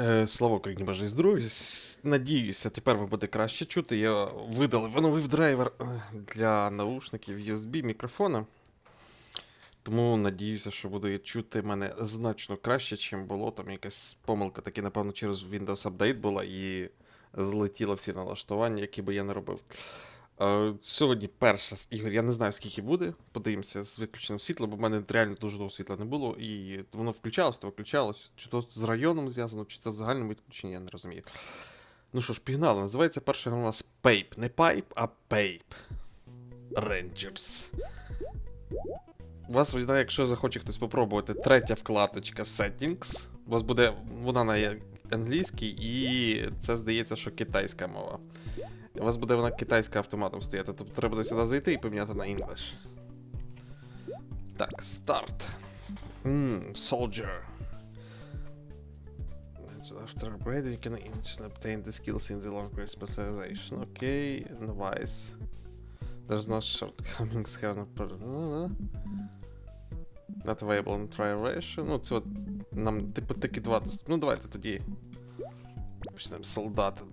Е, Слава Україні, бажаю здоров'я. Надіюся, тепер ви буде краще чути. Я видалив оновив драйвер е, для наушників USB мікрофона. Тому надіюся, що буде чути мене значно краще, чим було. Там якась помилка, таки, напевно, через Windows Update була і злетіло всі налаштування, які би я не робив. Е, Сьогодні перша з ігор, я не знаю, скільки буде. Подивимося з виключеним світлом, бо в мене реально дуже довго світла не було, і воно включалось, то виключалось. Чи то з районом зв'язано, чи то в загальному відключенні, я не розумію. Ну що ж, пігнали. Називається перша гра у нас Pape. Не Pipe, а Pape. Rangers. У вас, якщо захоче хтось попробувати, третя вкладочка Settings. У вас буде вона на англійській, і це здається, що китайська мова. У вас буде вона китайська автоматом стояти, тобто треба буде сюди зайти і поміняти на English. Так, старт. Mm, soldier. So After upgrading, you can instantly obtain the skills in the long range specialization. Okay, device. There's no shortcomings have no per- ну, Not available in trial ratio. Ну, це от нам, типу, такі два доступ. Ну, давайте тоді. Почнемо з солдата.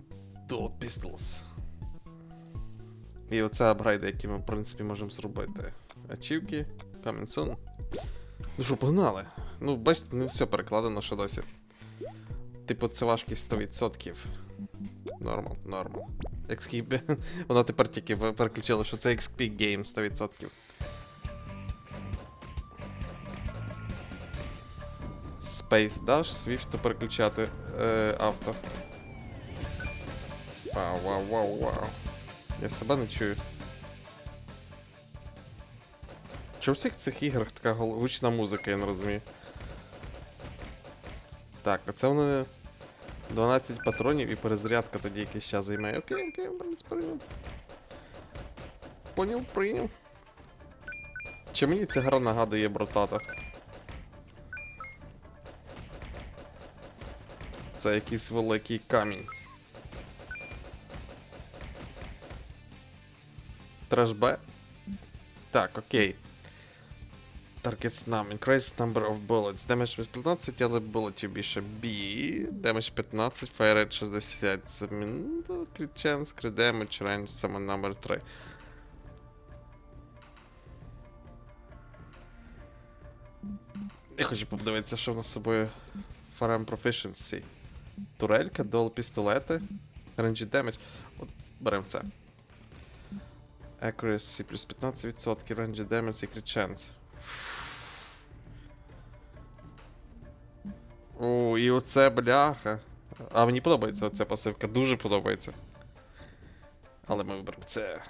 Dual Pistols. І оце апгрейди, які ми, в принципі, можемо зробити. Ачівки, soon. Ну що, погнали. Ну, бачите, не все перекладено ще досі. Типу, це важкість 100%. Нормал, нормал. XP. Воно тепер тільки переключило, що це XP Game 100%. Space Dash, Swift переключати е, авто. Вау, вау, вау, вау. Я себе не чую. Чому в всіх цих іграх така гучна музика, я не розумію. Так, оце вони 12 патронів і перезарядка тоді якийсь час займає. Окей, окей, прийняв. Поняв, прийняв. Чи мені ця гра нагадує братата? Це якийсь великий камінь. Треш Б. Так, окей. Targets num. Increase number of bullets. Damage від 15, але булетів більше. B. Damage 15, fire rate 60. Замін... Crit chance, crit damage, range, summon number 3. Я хочу подивитися, що в нас з собою Firearm Proficiency. Турелька, дол пістолети. Range damage. От беремо це. Accuracy плюс 15%, range damage, secret chance. О, і оце бляха. А мені подобається оця пасивка, дуже подобається. Але ми виберемо це.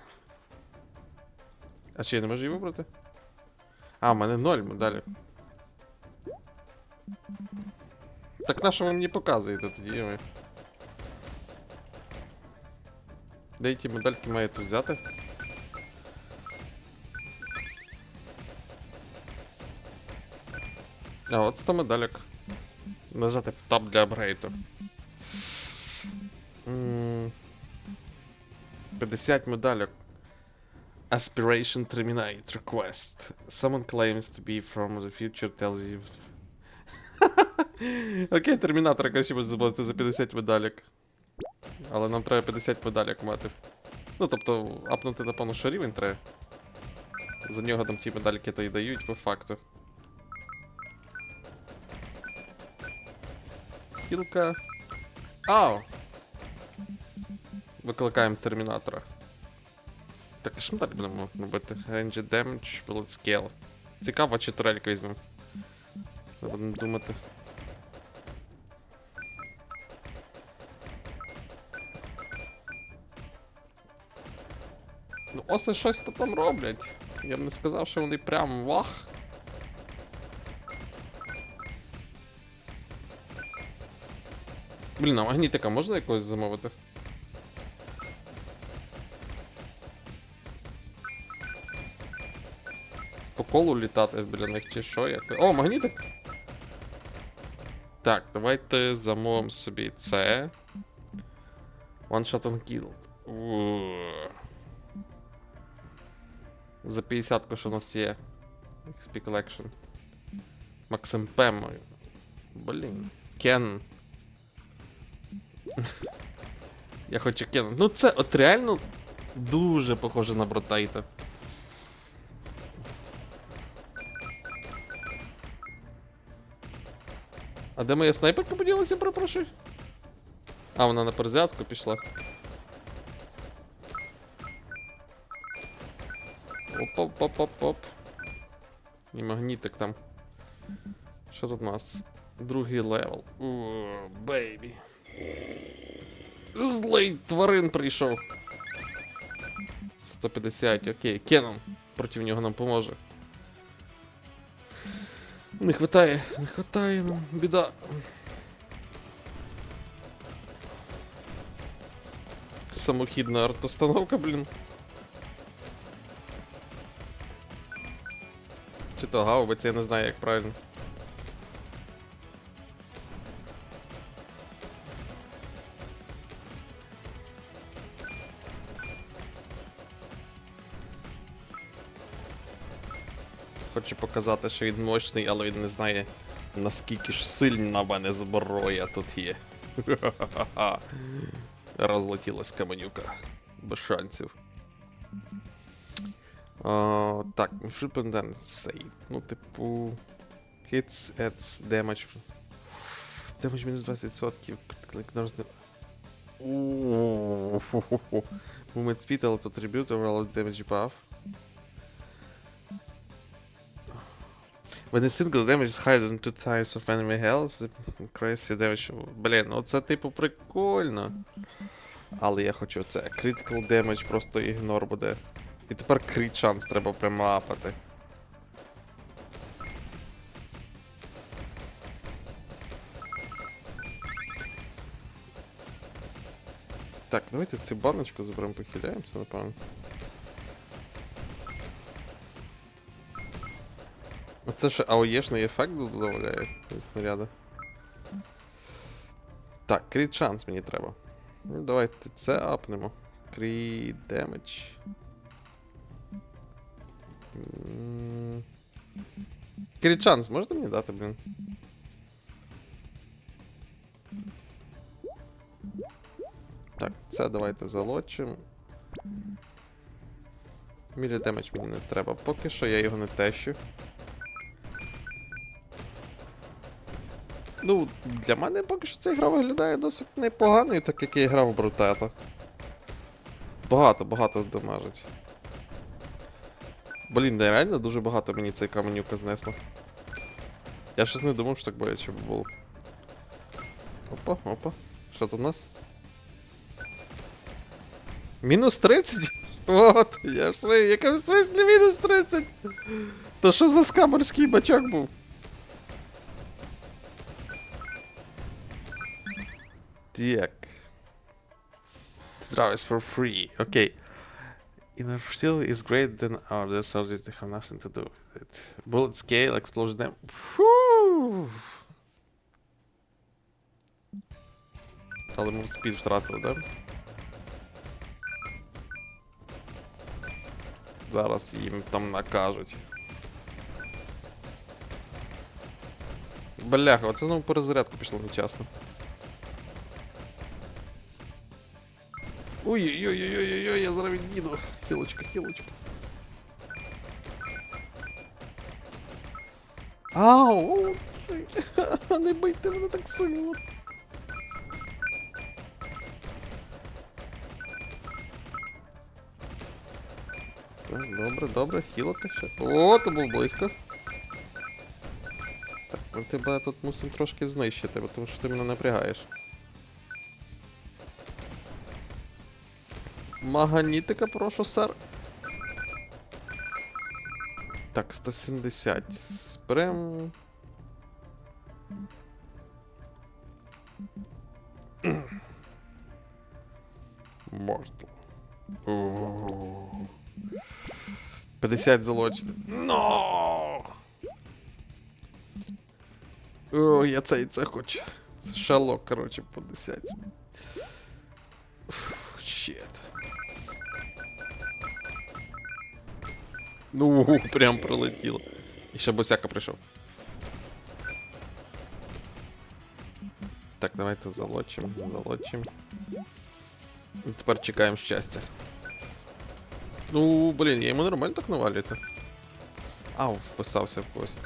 А чи я не можу її вибрати? А, в мене 0 медалів. Так на що ви мені показуєте тоді? ви? Де ті медальки маю тут взяти? А, от 100 медальок. Нажати тап для апгрейду. 50 медальок. Aspiration Terminate Request. Someone claims to be from the future tells you. Окей, термінатора, коротше, можна забувати за 50 медалек. Але нам треба 50 медалек мати. Ну, тобто, апнути, напевно, що рівень треба. За нього там ті медальки то й дають по факту. Хілка. Ау! Викликаємо термінатора. Так, а що ми далі будемо робити? Range damage, bullet scale. Цікаво, чи турелька візьмемо. Будемо думати. Ну, оси щось то там роблять. Я б не сказав, що вони прям вах. Блін, а магнітика можна якогось замовити? По колу літати біля них чи що? Як... О, магнітик! Так, давайте замовимо собі це. One shot on killed. За 50 що у нас є. XP Collection. Максим Пем. Блін. Кен. Я хочу кинути. Ну це от реально дуже похоже на Бротайта. А де моя снайперка поділася, перепрошую? А, вона на перезарядку пішла. Оп-оп-оп-оп-оп. І магнітик там. Що тут у нас? Другий левел. О, бейбі. Злий тварин прийшов. 150, окей. Кенон проти нього нам поможе. Не хватає, не хватає нам, біда. Самохідна артостановка, блін. Чи то гаубиця, я не знаю, як правильно. Хочу показати, що він мощний, але він не знає, наскільки ж сильна в мене зброя тут є. Розлетілась каменюка. Без шансів. О, так, Flip and then save. Ну, типу. Hits adds damage. Damage мінус 20%. Click нажми. Ooh. Movement speed, a lot attribute, overall damage buff. When a single damage is higher than two times of enemy health, the crazy damage. Блін, ну це типу прикольно. Але я хочу це. Critical damage просто ігнор буде. І тепер крит шанс треба прямо апати. Так, давайте цю баночку заберемо, похиляємося, напевно. А це ще АОЄшний ефект додавляє зі снаряда. Так, кріт шанс мені треба. Ну, давайте це апнемо. Кріт демедж. Кріт шанс можете мені дати, блін? Так, це давайте залочимо. Мілі демедж мені не треба. Поки що я його не тещу. Ну, для мене поки що ця гра виглядає досить непоганою, так як я грав в Брутета. Багато, багато дамажить. Блін, нереально дуже багато мені цей каменюка знесло. Я щось не думав, що так боляче було. Опа, опа. Що тут у нас? Мінус 30? От, я своїй, яка в смислі мінус 30? То що за скамерський бачок був? Так. Здравиce for free. Окей. Inner shield is greater than our the soldiers they have nothing to do with it. Bullet scale, explosion them. Але ми спід втратили, да? Зараз їм там накажуть. Бляха, оце ну перезарядку пішло нечасно. Ой-ой-ой-ой-ой-ой, я зараз від'їду. Хілочка, хілочка. Ау! Не бийте мене так сильно. Добре, добре, хілока ще. О, то був близько. Так, ми тебе тут мусимо трошки знищити, тому що ти мене напрягаєш. Маганітика, прошу, сер. Так, 170. Зберем. Мортал. 50 залочити. Но! О, я це і це хочу. Це шалок, коротше, по 10. Ну, прям прилетіло. І ще босяка прийшов. Так, давайте залочимо, залочимо. І тепер чекаємо щастя. Ну, блін, я йому нормально так навалюєте. Ау, вписався в когось.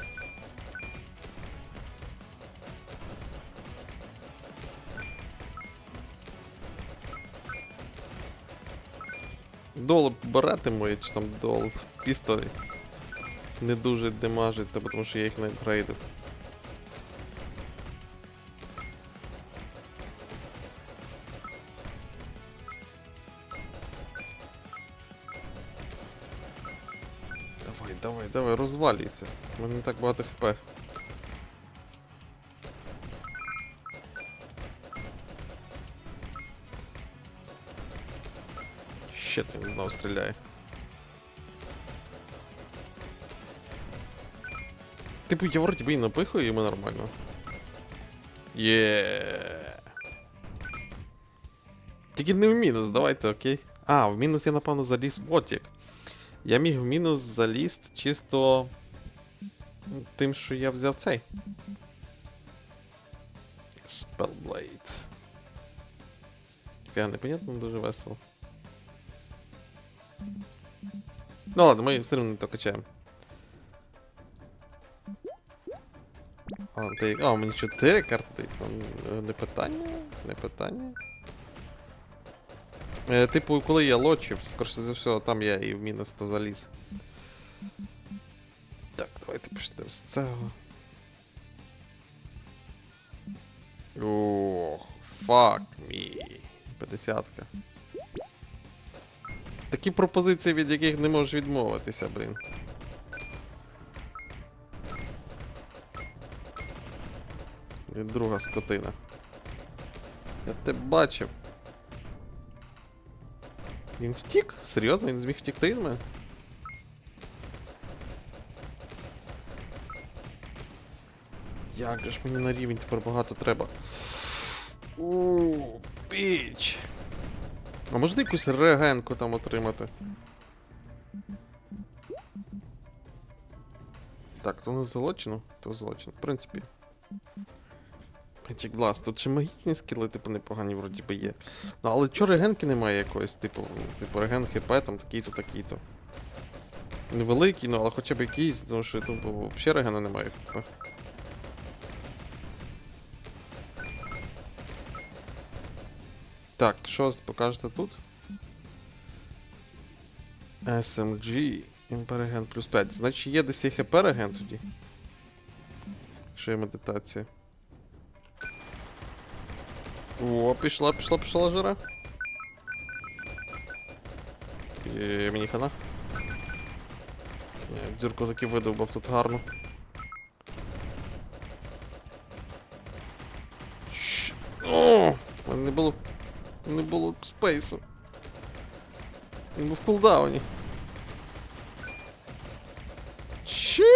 Дол берете мої, чи там дол пістолі. Не дуже демажить, тому що я їх не апгрейдив. Давай, давай, давай, розвалюйся. У мене не так багато хп. Він знов стріляє. Типу, я вроді би і напихаю, і йому нормально. Є. Тільки не в мінус, давайте, окей. А, в мінус я напевно заліз в отік. Я міг в мінус залізти чисто тим, що я взяв цей. Spellblade. Фіга, непонятно, дуже весело. Ну ладно, ми все не то качаємо. А, ти... а, мені 4 карти дають. Ну, Не питання, не питання. Е, типу, коли я лочив, скоріше за все, там я і в мінус то заліз. Так, давайте почнемо з цього. Ох, fuck me. 50. Такі пропозиції, від яких не можеш відмовитися, блін. І друга скотина. Я тебе бачив. Він втік? Серйозно, він зміг втікти від мене? Як же ж мені на рівень тепер багато треба. Ууу, піч. А можна якусь регенку там отримати? Так, то нас золочено, то золочено. В принципі. Magic Blast. Тут ще магічні скіли, типу, непогані вроді би є. Ну, але чого регенки немає якоїсь, типу, типу реген хп там такий-то, такий-то. Невеликий, ну але хоча б якийсь, тому що тут взагалі регена немає хп. Так, що покажете тут? SMG Імпереген плюс 5. Значить є десь хп тоді. Що є медитація. О, пішла, пішла, пішла жира. І мені хана. Дзюрку таки видовбав тут гарно. О! Не було. Не було спейсу. Він був в кулдауні. Щит!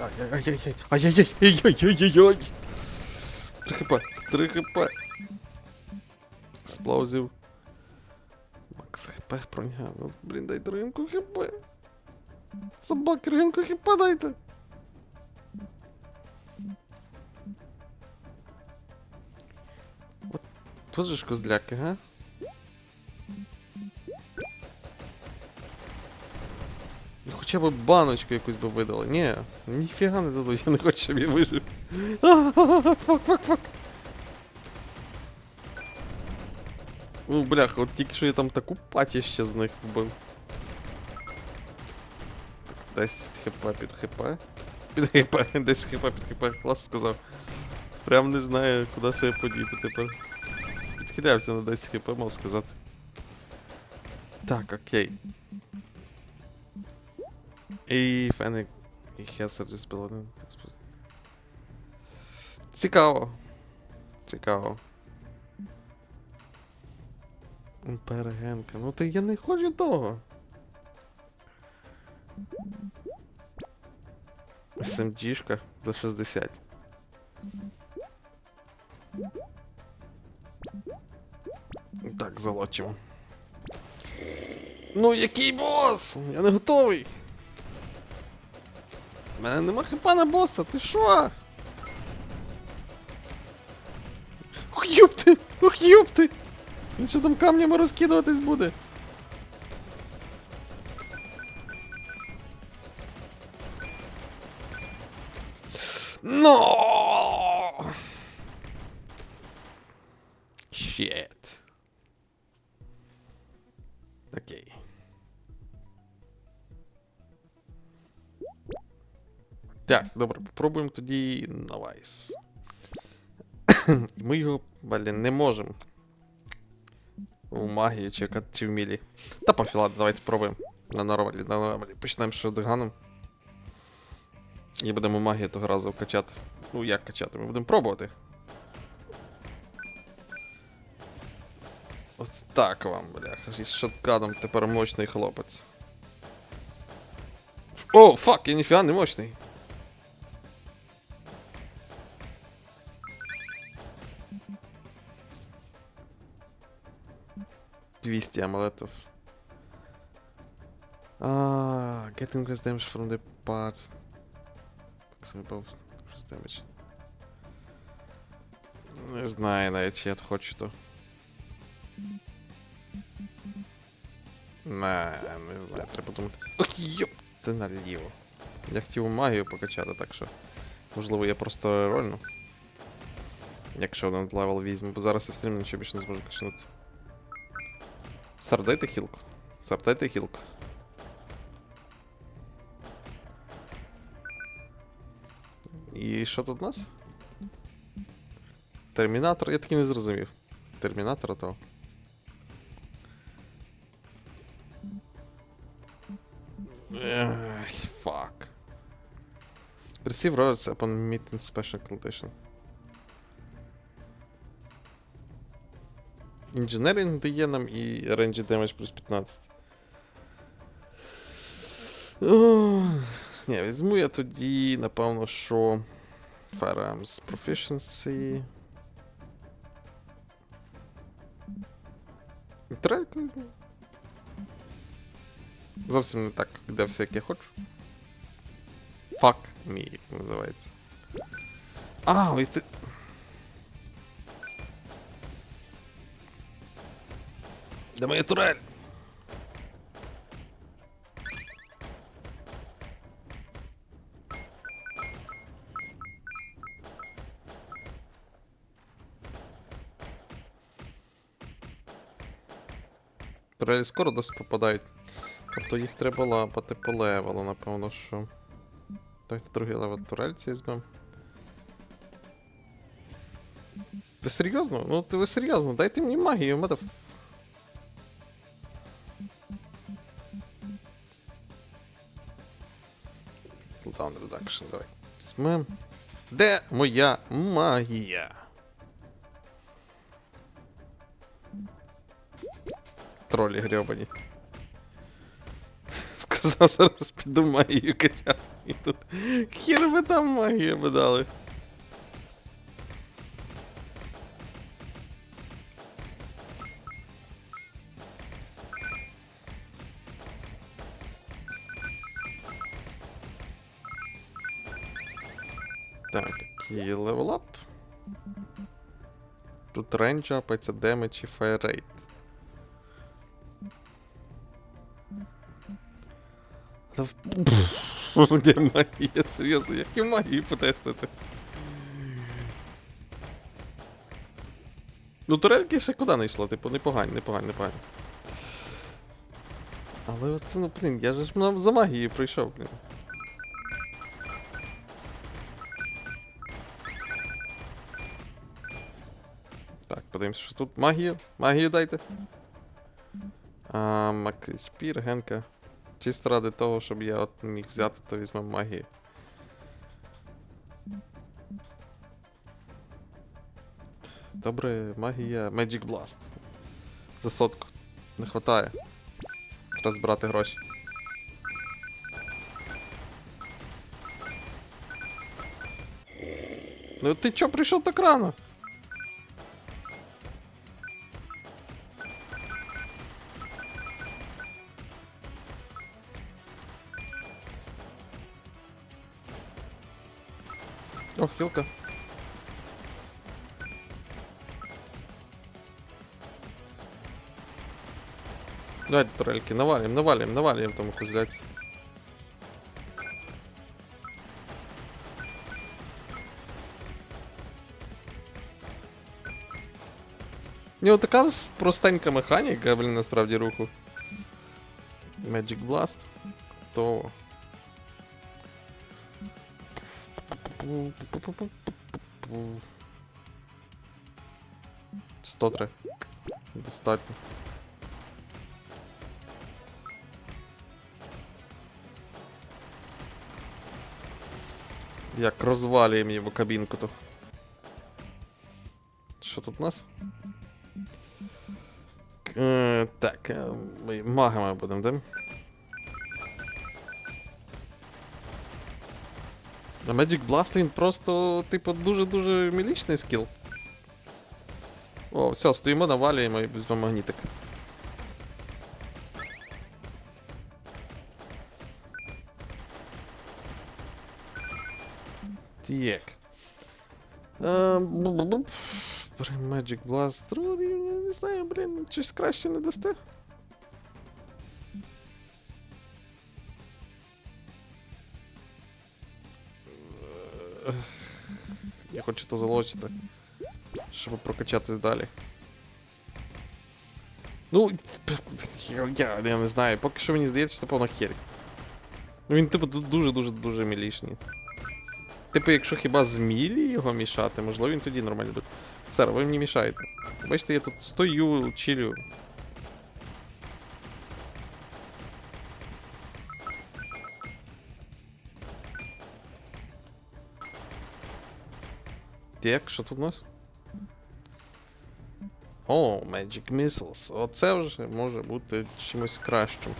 Ай-яй-яй-яй. Ай-яй-яй-яй-яй-яй-яй. 3 хп, 3 хп. Сплаузів. Макс хп броня. Ну, блін, дайте ринку хп. Собаки, ринку хп дайте. Тут же ж козляки, га? Ну, Хоча б баночку якусь би видали. Ні, ніфіга не дадуть, я не хочу, щоб я вижив. Фак, фак, фак. Ну, бляха, от тільки що я там таку патіще з них вбив. Так, 10 хп під хп. Під хп, 10 хп під хп, клас сказав. Прям не знаю, куди себе подіти тепер. Підхилявся на 10 хп, мав сказати. Так, окей. І Феник і Хесер зі спілоним. Цікаво. Цікаво. Перегенка. Ну ти я не хочу того. SMG-шка за 60. Так, залочимо. Ну який бос? Я не готовий. У мене нема хіпа на боса, ти шо? Ох, юпти! Ох, юпти! Він що там камнями розкидуватись буде? Так, добре, попробуємо тоді Навайс. Ми його, блін, не можемо. У магії чи, чи в мілі. Та пофіла, давайте спробуємо. На нормалі, на нормалі. Почнемо з шотганом. І будемо магію того разу качати. Ну, як качати? Ми будемо пробувати. Ось так вам, бляха. Із шотганом тепер мощний хлопець. О, фак, я ніфіга не мощний. Двісті амулетів. А, getting increased damage from the part. Не знаю навіть, чи я хочу то. Не, не знаю, треба думати. Ох, йоп, ти наліво. Я хотів магію покачати, так що. Можливо, я просто рольну. Якщо один левел візьму, бо зараз я в стрімі нічого більше не зможу качнути. Сар, дайте хілку. Сар, дайте хілку. І що тут у нас? Термінатор, я таки не зрозумів. Термінатор то. Ай, fuck. Receive roads upon meeting special condition. Інженерінг дає нам і рейнджі демедж плюс 15. О, Ні, візьму я тоді, напевно, що. Firearms Proficiency. Трек. Зовсім не так, де все, як я хочу. Fuck me, як називається. А, ой ти. Де моя турель? Турелі скоро досить попадають. Тобто їх треба лапати по левелу, напевно, що. Давайте другий левел турельці візьмемо. Ви серйозно? Ну ти ви серйозно? Дайте мені магію, мене. Reduction, давай. Візьмем. Де моя магія? Тролі грьобані. Сказав, зараз піду магію качати. Хір би там магію би дали. Так, і левелап. Тут рейндж апається, демедж і Пф, Де магія, серйозно, як і магію потестити? Ну, турельки ще куди не йшло, типу, непогані, непогані, непогані. Але оце, ну, блін, я же ж за магією прийшов, блін. Так, подивимося, що тут. Магію? Магію дайте. А, Генка. Чисто ради того, щоб я от міг взяти, то візьмемо магію. Добре, магія Magic Blast. За сотку. Не хватає. Треба збирати гроші. Ну ти чо прийшов так рано? бутылка. Давайте, турельки, навалим, навалим, навалим там их взять. Ні, така простенька механіка, блін, насправді руху. Magic Blast. То 103. Достатньо. Як розвалюємо його кабінку то. Що тут у нас? Е, так, е, ми магами будемо, да? А Magic Blast він просто, типу, дуже-дуже мілічний скіл. О, все, стоїмо, навалюємо і візьмемо магнітик. Так. Е, Magic Blast. Рівня, не знаю, блін, щось краще не дасте. Я хочу то залочити, щоб прокачатись далі. Ну, я, я, не знаю, поки що мені здається, що це повна херь. Ну він, типу, дуже-дуже дуже мілішний. Типу, якщо хіба з мілі його мішати, можливо він тоді нормально буде. Сер, ви мені мішаєте. Бачите, я тут стою, чилю. Так, що тут у нас? О, Magic Missiles. Оце вже може бути чимось кращим.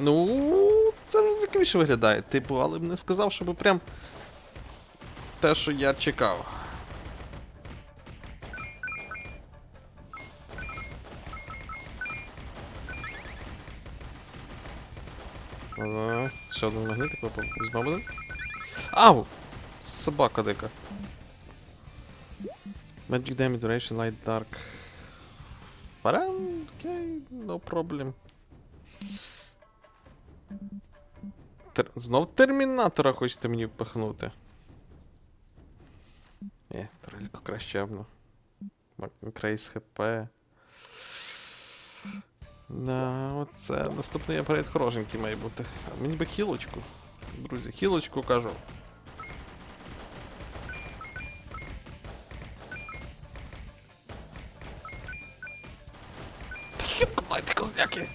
Ну, це цікавіше виглядає, типу, але б не сказав, щоб прям те, що я чекав. Ще один магнітик випав. Візьмемо один. Ау! Собака дика. Magic Damage Duration Light Dark. Парам, окей, no problem. Тер... Знов термінатора хочете мені впихнути. Е, турельку краще обну. Крейс ХП. Да, оце наступний апарат хорошенький має бути. А мені би хілочку. Друзі, хілочку кажу. Хілку дайте, козляки!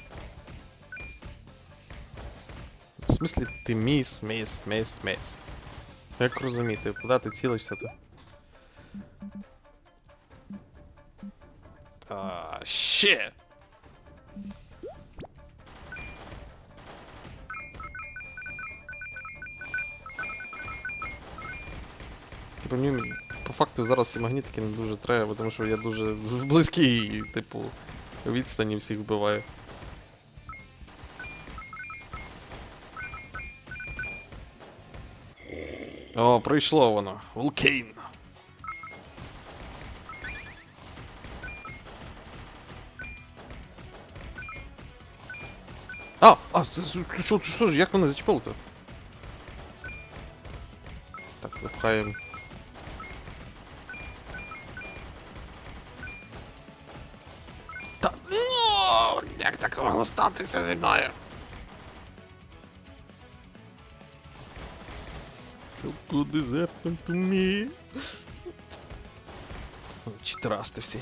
В смислі ти міс, міс, міс, міс. Як розуміти, куди ти цілишся то? А, ще! Типу мені по факту зараз і магнітики не дуже треба, тому що я дуже в близькій, типу, відстані всіх вбиваю. О, прийшло воно. Вулкейн. А, а, що, що ж, як мене зачепило-то? Так, запхаємо. Статися зі мною? How could this happen to me? Читерасти всі.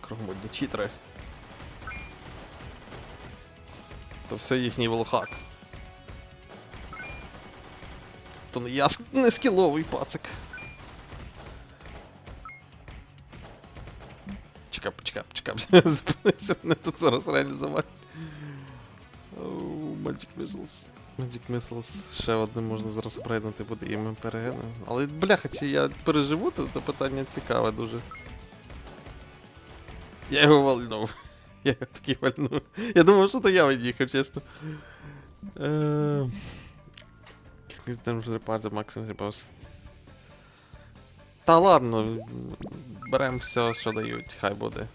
Кругом одні читери. То все їхній волхак. То не я не скіловий пацик. Чекай, почекай, почекай, зупинися, мене тут зараз реалізувати. Magic Missiles. Magic Missiles ще одне можна зараз прийняти буде і МПРГ. Але бляха, чи я переживу, то, то питання цікаве дуже. Я його вальнув. Я його таки вальнув. Я думав, що то я від'їхав, чесно. Е, максимум репаус. Та ладно, беремо все, що дають, хай буде.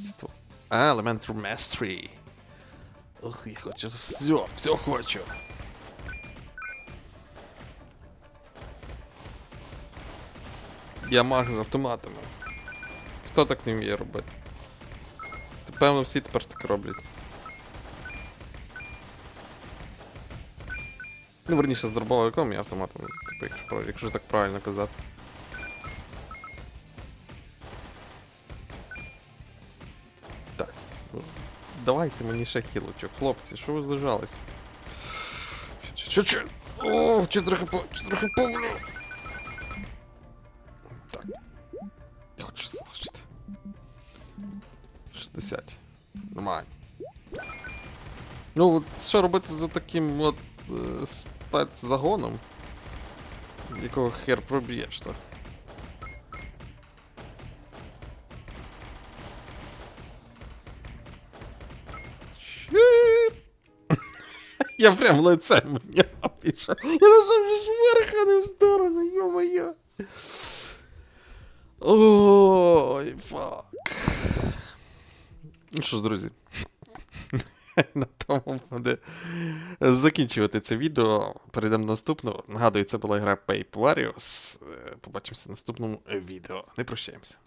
Це. А, Elemental Mastery. Ох, я хочу все, все хочу. Я маг з автоматами. Хто так не вміє робити? Та, Певно, всі тепер так роблять. Ну, верніше, з дробовиком і автоматом, типу, якщо, якщо так правильно казати. Давайте мені ще хілочок, хлопці, що ви зажались? Що, що? О, 4 хп, 4 хп. Так. Я хочу залишити. 60. Нормально. Ну, от що робити з таким от е, спецзагоном, якого хер проб'єш то. Я прям лицем мені пішов. Я нажав же вверх, а не в сторону, ё-моё. Ой, фак. Ну що ж, друзі. На тому буде закінчувати це відео. Перейдемо до наступного. Нагадую, це була гра Paper Warriors. Е, Побачимося в наступному відео. Не прощаємося.